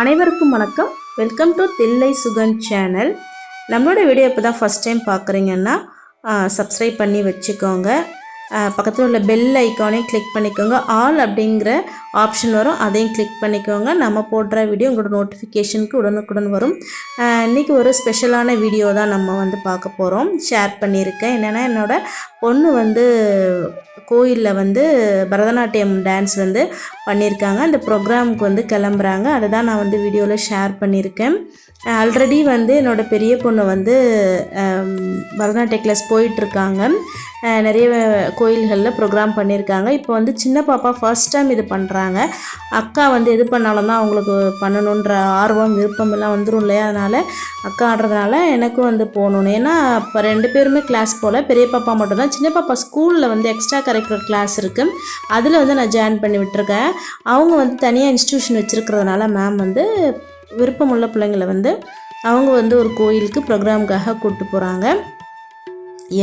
அனைவருக்கும் வணக்கம். Welcome to Thillai Sugan channel நம்மளோட வீடியோ இப்போ தான் ஃபஸ்ட் டைம் பார்க்குறீங்கன்னா சப்ஸ்கிரைப் பண்ணி வச்சுக்கோங்க. பக்கத்தில் உள்ள பெல் ஐக்கானே கிளிக் பண்ணிக்கோங்க. ஆல் அப்படிங்கிற ஆப்ஷன் வரும். அதையும் கிளிக் பண்ணிக்கோங்க. நம்ம போடுற வீடியோ உங்களோட நோட்டிஃபிகேஷனுக்கு உடனுக்குடன் வரும். இன்றைக்கி இன்னைக்கு ஒரு ஸ்பெஷலான வீடியோ தான் நம்ம வந்து பார்க்க போகிறோம் ஷேர் பண்ணியிருக்கேன். என்னென்னா என்னோட பொண்ணு வந்து கோயிலில் வந்து பரதநாட்டியம் டான்ஸ் வந்து பண்ணியிருக்காங்க. அந்த ப்ரோக்ராமுக்கு வந்து கிளம்புறாங்க. அதை தான் நான் வந்து வீடியோவில் ஷேர் பண்ணியிருக்கேன். ஆல்ரெடி வந்து என்னோடய பெரிய பொண்ணு வந்து பரதநாட்டிய கிளாஸ் போயிட்டுருக்காங்க. நிறைய கோயில்களில் ப்ரோக்ராம் பண்ணியிருக்காங்க. இப்போ வந்து சின்ன பாப்பா ஃபர்ஸ்ட் டைம் இது பண்ணுறாங்க அக்கா வந்து எது பண்ணாலும் தான் அவங்களுக்கு பண்ணணுன்ற ஆர்வம் விருப்பம் எல்லாம் வந்துடும் இல்லையா? அதனால் அக்கா ஆடுறதுனால எனக்கும் வந்து போகணும்னு ஏன்னா இப்போ ரெண்டு பேருமே கிளாஸ் போல். பெரிய பாப்பா மட்டும்தான். சின்ன பாப்பா ஸ்கூலில் வந்து எக்ஸ்ட்ரா கரிக்குலர் கிளாஸ் இருக்குது அதில் வந்து நான் ஜாயின் பண்ணி விட்டுருக்கேன். அவங்க வந்து தனியாக இன்ஸ்டியூஷன் வச்சுருக்கிறதுனால மேம் வந்து விருப்பமுள்ள பிள்ளைங்களை வந்து அவங்க வந்து ஒரு கோயிலுக்கு ப்ரோக்ராமுக்காக கூப்பிட்டு போகிறாங்க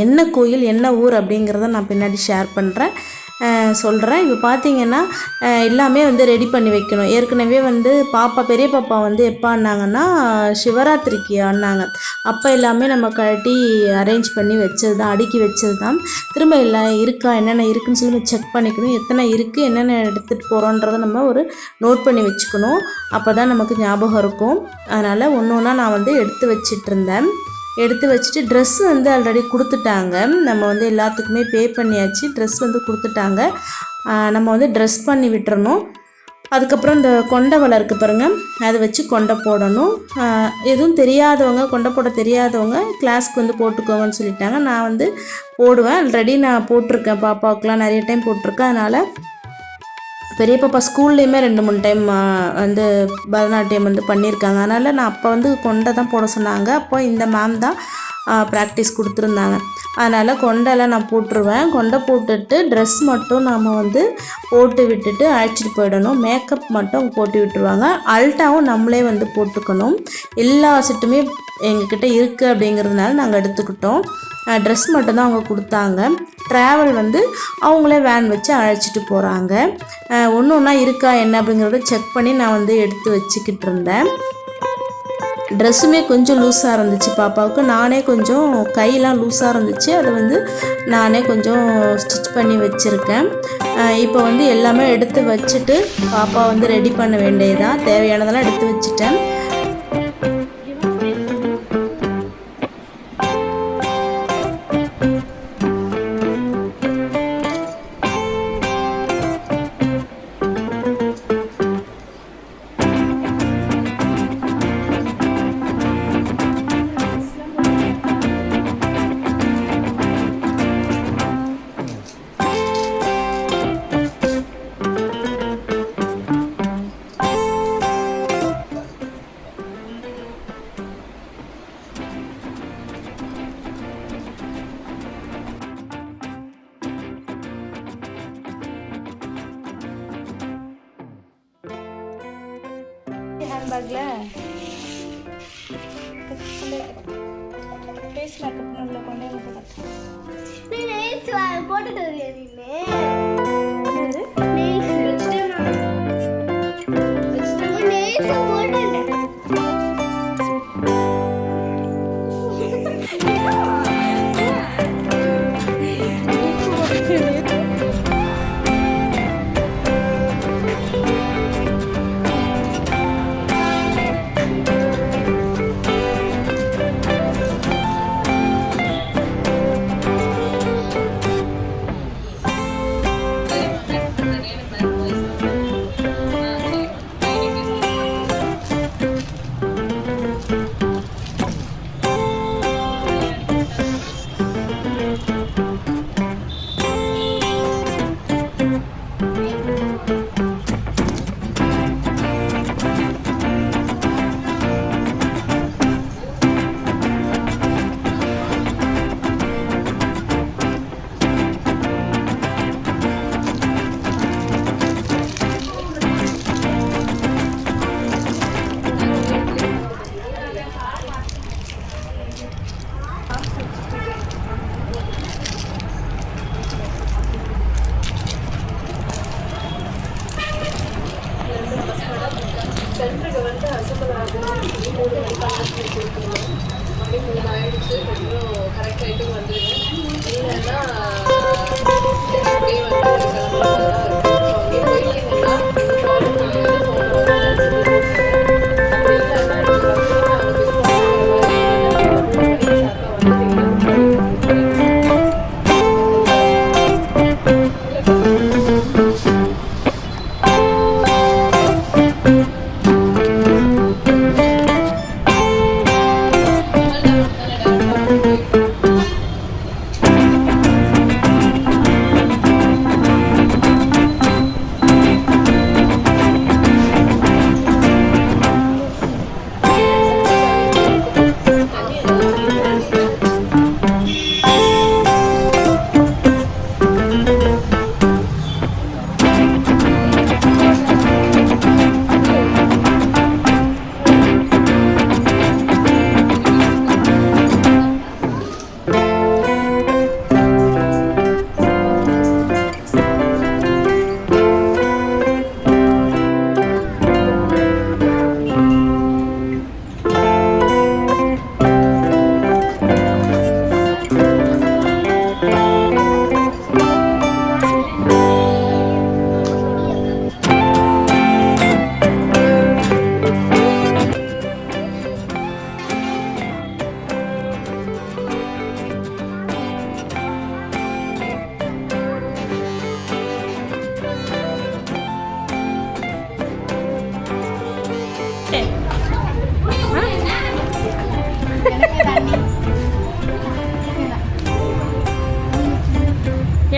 என்ன கோயில் என்ன ஊர் அப்படிங்கிறத நான் பின்னாடி ஷேர் பண்ணுறேன் சொல்கிறேன் இப்போ பார்த்தீங்கன்னா எல்லாமே வந்து ரெடி பண்ணி வைக்கணும். ஏற்கனவே வந்து பாப்பா பெரிய பாப்பா வந்து எப்போ ஆனாங்கன்னா சிவராத்திரிக்கு ஆனாங்க. அப்போ எல்லாமே நம்ம கட்டி அரேஞ்ச் பண்ணி வச்சது தான் அடுக்கி வச்சது தான் திரும்ப எல்லாம் இருக்கா என்னென்ன இருக்குன்னு சொல்லி செக் பண்ணிக்கணும். எத்தனை இருக்குது என்னென்ன எடுத்துகிட்டு போகிறோன்றதை நம்ம ஒரு நோட் பண்ணி வச்சுக்கணும். அப்போ தான் நமக்கு ஞாபகம் இருக்கும். அதனால் ஒன்று ஒன்றா நான் வந்து எடுத்து வச்சிட்டு இருந்தேன். எடுத்து வச்சுட்டு ட்ரெஸ் வந்து ஆல்ரெடி கொடுத்துட்டாங்க. நம்ம வந்து எல்லாத்துக்குமே பே பண்ணியாச்சு. ட்ரெஸ் வந்து கொடுத்துட்டாங்க. நம்ம வந்து ட்ரெஸ் பண்ணி விட்டுறணும். அதுக்கப்புறம் இந்த கொண்டை வலை இருக்குது பாருங்கள் அதை வச்சு கொண்டை போடணும். எதுவும் தெரியாதவங்க கொண்டை போட தெரியாதவங்க கிளாஸ்க்கு வந்து போட்டுக்கோங்கன்னு சொல்லிட்டாங்க. நான் வந்து போடுவேன். ஆல்ரெடி நான் போட்டிருக்கேன். பாப்பாவுக்கெலாம் நிறைய டைம் போட்டிருக்கேன். அதனால் பெரிய பாப்பா ஸ்கூல்லேயுமே ரெண்டு மூணு டைம் வந்து பரதநாட்டியம் வந்து பண்ணியிருக்காங்க. அதனால் நான் அப்போ வந்து கொண்டை தான் போட சொன்னாங்க. அப்போ இந்த மேம் தான் ப்ராக்டிஸ் கொடுத்துருந்தாங்க. அதனால் கொண்டெல்லாம் நான் போட்டுருவேன். கொண்டை போட்டுட்டு ட்ரெஸ் மட்டும் நாம் வந்து போட்டு விட்டுட்டு அழைச்சிட்டு போயிடணும். மேக்கப் மட்டும் போட்டு விட்டுருவாங்க. அல்ட்டாவும் நம்மளே வந்து போட்டுக்கணும். எல்லா செட்டுமே எங்ககிட்ட இருக்குது அப்படிங்கிறதுனால நாங்கள் எடுத்துக்கிட்டோம். ட்ரெஸ் மட்டும்தான் அவங்க கொடுத்தாங்க. ட்ராவல் வந்து அவங்களே வேன் வச்சு அழைச்சிட்டு போகிறாங்க ஒன்று ஒன்றா இருக்கா என்ன அப்படிங்கிறத செக் பண்ணி நான் வந்து எடுத்து வச்சுக்கிட்டு இருந்தேன். ட்ரெஸ்ஸுமே கொஞ்சம் லூஸாக இருந்துச்சு பாப்பாவுக்கு. நானே கொஞ்சம் கையெல்லாம் லூஸாக இருந்துச்சு. அதை வந்து நானே கொஞ்சம் ஸ்டிச் பண்ணி வச்சுருக்கேன். இப்போ வந்து எல்லாமே எடுத்து வச்சுட்டு பாப்பா வந்து ரெடி பண்ண வேண்டியதான் தேவையானதெல்லாம் எடுத்து வச்சுட்டேன். ஹேண்ட்பேக்கில் ஃபேஸ் மேக்கப் உள்ள கொண்டே நீ போட்டுட்டு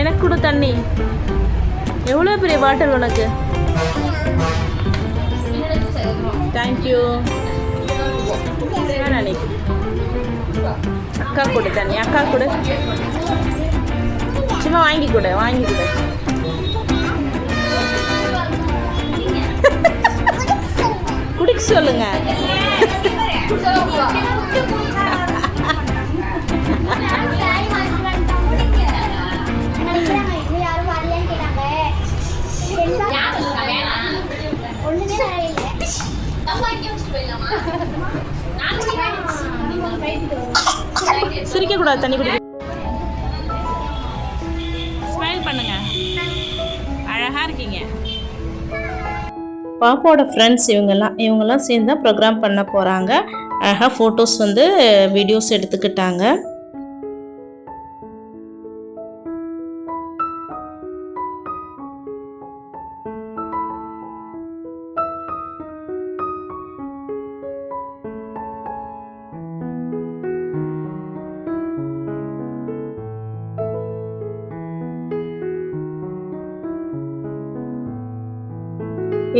எனக்கு கொடு தண்ணி. எவ்வளோ பெரிய பாட்டில் உனக்கு? தேங்க்யூ அக்கா கொடு தண்ணி. அக்கா கொடு. சும்மா வாங்கி கொடு வாங்கி கொடு. குடிக்க சொல்லுங்க. சிரிக்க கூடாது தண்ணி குடி ஸ்மைல் பண்ணுங்க. அழகா இருக்கீங்க. பாப்பாவோட ஃப்ரெண்ட்ஸ் இவங்கெல்லாம் இவங்கெல்லாம் சேர்ந்து தான் ப்ரோக்ராம் பண்ண போகிறாங்க அழகாக ஃபோட்டோஸ் வந்து வீடியோஸ் எடுத்துக்கிட்டாங்க.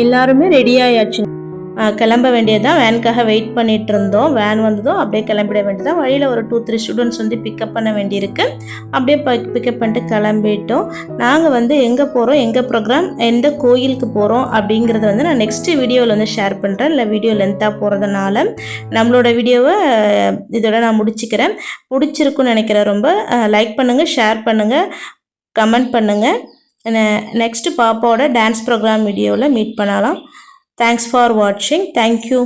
எல்லாருமே ரெடி ஆயாச்சு. கிளம்ப வேண்டியதான் வேனுக்காக வெயிட் பண்ணிட்டு இருந்தோம். வேன் வந்ததும் அப்படியே கிளம்பிட வேண்டியதான் வழியில் ஒரு டூ த்ரீ ஸ்டூடெண்ட்ஸ் வந்து பிக்கப் பண்ண வேண்டியிருக்கு. அப்படியே பிக்கப் பண்ணிட்டு கிளம்பிட்டோம். நாங்கள் வந்து எங்கே போகிறோம் எங்கள் ப்ரோக்ராம் எந்த கோயிலுக்கு போகிறோம் அப்படிங்கிறத வந்து நான் நெக்ஸ்ட்டு வீடியோவில் வந்து ஷேர் பண்ணுறேன் இல்லை வீடியோ லென்த்தாக போகிறதுனால நம்மளோட வீடியோவை இதோட நான் முடிச்சுக்கிறேன். பிடிச்சிருக்குன்னு நினைக்கிறேன் ரொம்ப. லைக் பண்ணுங்கள் ஷேர் பண்ணுங்கள் கமெண்ட் பண்ணுங்கள் நெக்ஸ்ட்டு பாப்பாவோட டான்ஸ் ப்ரோக்ராம் வீடியோவில் மீட் பண்ணலாம். தேங்க்ஸ் ஃபார் வாட்சிங் தேங்க்யூ